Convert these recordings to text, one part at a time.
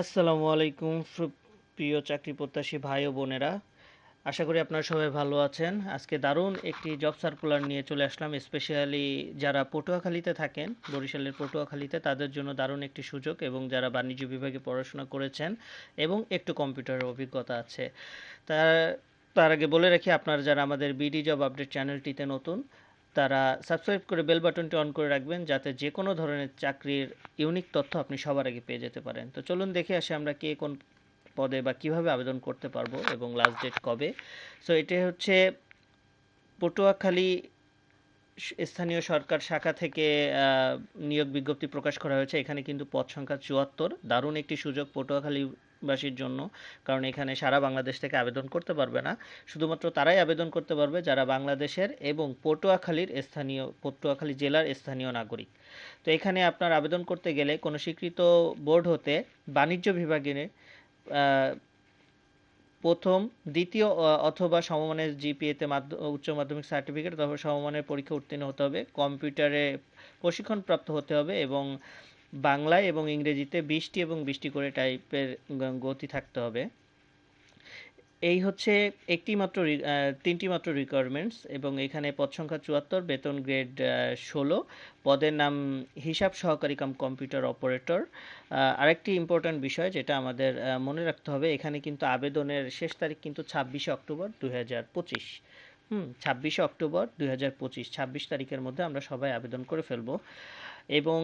আসসালামু আলাইকুম প্রিয় চাকরি প্রত্যাশী ভাই ও বোনেরা। আশা করি আপনারা সবাই ভালো আছেন। আজকে দারুণ একটি জব সার্কুলার নিয়ে চলে আসলাম স্পেশালি যারা পটুয়াখালীতে থাকেন, বরিশালের পটুয়াখালীতে, তাদের জন্য দারুণ একটি সুযোগ এবং যারা বাণিজ্য বিভাগে পড়াশোনা করেছেন এবং একটু কম্পিউটারের অভিজ্ঞতা আছে। তার তার আগে বলে রাখি, আপনারা যারা আমাদের বিডি জব আপডেট চ্যানেলটিতে নতুন তারা সাবস্ক্রাইব করে বেল বাটনটি অন করে রাখবেন, যাতে যে কোনো ধরনের চাকরির ইউনিক তথ্য আপনি সবার আগে পেয়ে যেতে পারেন। তো চলুন দেখে আসি আমরা কে কোন পদে বা কীভাবে আবেদন করতে পারব এবং লাস্ট ডেট কবে। সো এটা হচ্ছে পটুয়াখালী স্থানীয় সরকার শাখা থেকে নিয়োগ বিজ্ঞপ্তি প্রকাশ করা হয়েছে। এখানে কিন্তু পদ সংখ্যা চুয়াত্তর। দারুণ একটি সুযোগ পটুয়াখালীবাসীর জন্য, কারণ এখানে সারা বাংলাদেশ থেকে আবেদন করতে পারবে না। শুধুমাত্র তারাই আবেদন করতে পারবে যারা বাংলাদেশের এবং পটুয়াখালীর স্থানীয়, পটুয়াখালী জেলার স্থানীয় নাগরিক। তো এখানে আপনার আবেদন করতে গেলে কোনো স্বীকৃত বোর্ড হতে বাণিজ্য বিভাগের প্রথম, দ্বিতীয় অথবা সমমানের জিপিএতে উচ্চ মাধ্যমিক সার্টিফিকেট অথবা সমমানের পরীক্ষা উত্তীর্ণ হতে হবে। কম্পিউটারে প্রশিক্ষণপ্রাপ্ত হতে হবে এবং বাংলায় এবং ইংরেজিতে বিশটি এবং বিশটি করে টাইপের গতি থাকতে হবে। এই হচ্ছে একটি মাত্র তিনটি মাত্র রিকোয়ারমেন্টস এবং এখানে পদ সংখ্যা চুয়াত্তর, বেতন গ্রেড ষোলো। পদের নাম হিসাব সহকারী কাম কম্পিউটার অপারেটর আরেকটি ইম্পর্ট্যান্ট বিষয় যেটা আমাদের মনে রাখতে হবে, এখানে কিন্তু আবেদনের শেষ তারিখ কিন্তু ছাব্বিশে অক্টোবর দুই হাজার পঁচিশ। হুম, ছাব্বিশে অক্টোবর দুই হাজার পঁচিশ, ছাব্বিশ তারিখের মধ্যে আমরা সবাই আবেদন করে ফেলব। এবং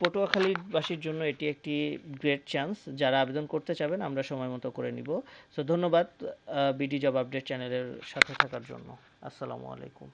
পটুয়াখালীবাসীর জন্য এটি একটি গ্রেট চান্স যারা আবেদন করতে চাবেন, আমরা সময় মতো করে নিব। সো ধন্যবাদ বিডি জব আপডেট চ্যানেলের সাথে থাকার জন্য। আসসালামু আলাইকুম।